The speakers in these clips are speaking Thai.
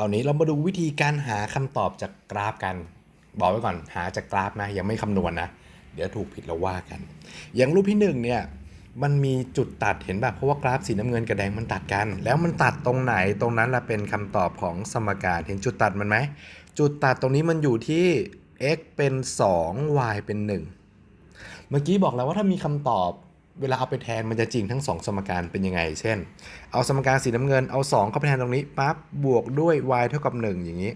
ครานี้เรามาดูวิธีการหาคำตอบจากกราฟกัน บอกไว้ก่อนหาจากกราฟนะยังไม่คำนวณนะ เดี๋ยวถูกผิดเราว่ากัน อย่างรูปที่หนึ่งเนี่ยมันมีจุดตัดเห็นป่ะเพราะว่ากราฟสีน้ำเงินกับแดงมันตัดกัน แล้วมันตัดตรงไหนตรงนั้นละเป็นคำตอบของสมการเห็นจุดตัดมันไหมจุดตัดตรงนี้มันอยู่ที่ x เป็น 2 y เป็น 1 เมื่อกี้บอกแล้วว่าถ้ามีคำตอบ เวลาเอาไปแทนมันจะจริงทั้ง 2 สมการเป็นยังไง เช่น เอาสมการสีน้ำเงินเอา 2 เข้าไปแทนตรงนี้ปั๊บบวกด้วย y เท่ากับ 1 อย่างนี้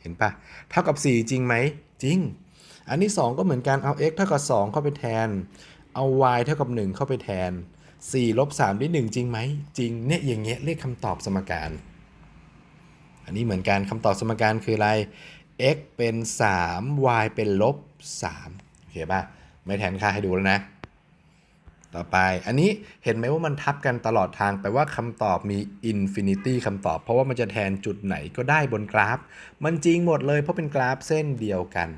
เห็นปะเท่ากับ 4 จริงไหม จริง อันที่2ก็เหมือนกันเอา x เท่ากับ 2 เข้าไปแทน เอา y เท่ากับ 1 เข้าไปแทน4ลบ3ได้1จริงไหม จริงเนี่ยอย่างเงี้ยเรียกคำตอบสมการ อันนี้เหมือนกันคำตอบสมการคืออะไร x เป็น 3 y เป็นลบ3โอเคป่ะไม่แทนค่าให้ดูแล้วนะ ต่อไป อันนี้เห็นไหมว่ามันทับกันตลอดทางแปลว่าคำตอบมีอินฟินิตี้คำตอบ เพราะว่ามันจะแทนจุดไหนก็ได้บนกราฟ มันจริงหมดเลยเพราะเป็นกราฟเส้นเดียวกัน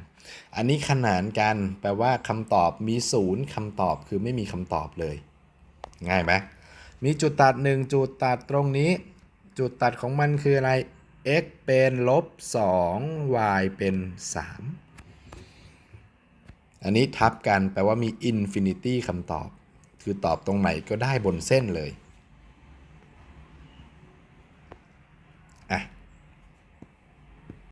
อันนี้ขนานกันแปลว่าคำตอบมีศูนย์คำตอบคือไม่มีคำตอบเลย ง่ายไหมมีจุดตัด 1 จุดตัดตรงนี้ จุดตัดของมันคืออะไร x เป็นลบ2 y เป็น 3 อันนี้ทับกันแปลว่ามีอินฟินิตี้คำตอบ คือตอบตรงไหนก็ได้บนเส้นเลย